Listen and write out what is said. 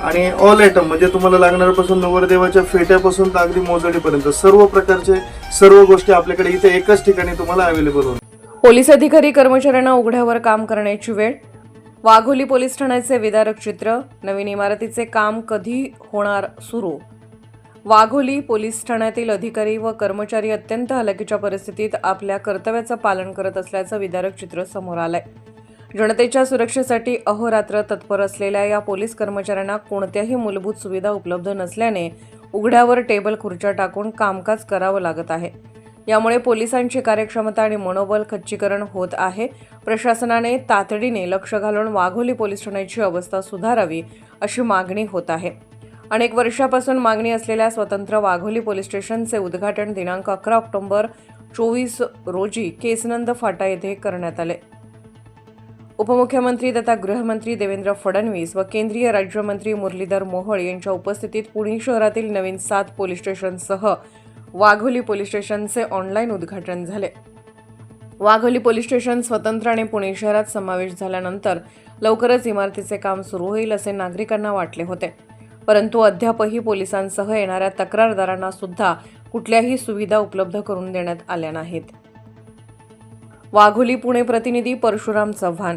आणि all item म्हणजे तुम्हाला लागणाऱ्यापासून नवरदेवाच्या फेट्यापासून तर अगदी मोजडीपर्यंत सर्व प्रकारचे सर्व गोष्टी आपल्याकडे इथे एकाच ठिकाणी तुम्हाला अवेलेबल होणार पोलीस अधिकारी कर्मचाऱ्यांना उघड्यावर काम करण्याची वेळ वाघोली पोलीस ठाण्याचे विदारक चित्र नवीन इमारतीचे काम कधी होणार सुरू? वाघोली पोलीस ठाण्यातील अधिकारी व कर्मचारी अत्यंत हलाखीच्या परिस्थितीत आपल्या कर्तव्याचं पालन करत असल्याचं विदारक चित्र समोर आलंय. जनतेच्या सुरक्षेसाठी अहोरात्र तत्पर असलेल्या या पोलीस कर्मचाऱ्यांना कोणत्याही मूलभूत सुविधा उपलब्ध नसल्याने उघड्यावर टेबल खुर्च्या टाकून कामकाज करावं लागत आहे. यामुळे पोलिसांची कार्यक्षमता आणि मनोबल खच्चीकरण होत आहे. प्रशासनाने तातडीने लक्ष घालून वाघोली पोलीस ठाण्याची अवस्था सुधारावी अशी मागणी होत आहे. अनेक वर्षापासून मागणी असलेल्या स्वतंत्र वाघोली पोलीस स्टेशनचे उद्घाटन दिनांक अकरा ऑक्टोबर चोवीस रोजी केसनंद फाटा येथे करण्यात आले. उपमुख्यमंत्री तथा गृहमंत्री देवेंद्र फडणवीस व केंद्रीय राज्यमंत्री मुरलीधर मोहोळ यांच्या उपस्थितीत पुणे शहरातील नवीन सात पोलीस स्टेशनसह वाघोली पोलीस स्टेशनचे ऑनलाईन उद्घाटन झाले. वाघोली पोलीस स्टेशन स्वतंत्र आणि पुणे शहरात समावेश झाल्यानंतर लवकरच इमारतीचे काम सुरू होईल असे नागरिकांना वाटले होते. परंतु अद्यापही पोलिसांसह येणाऱ्या तक्रारदारांना सुद्धा कुठल्याही सुविधा उपलब्ध करून देण्यात आल्या नाहीत. वाघोली पुणे प्रतिनिधी परशुराम चव्हाण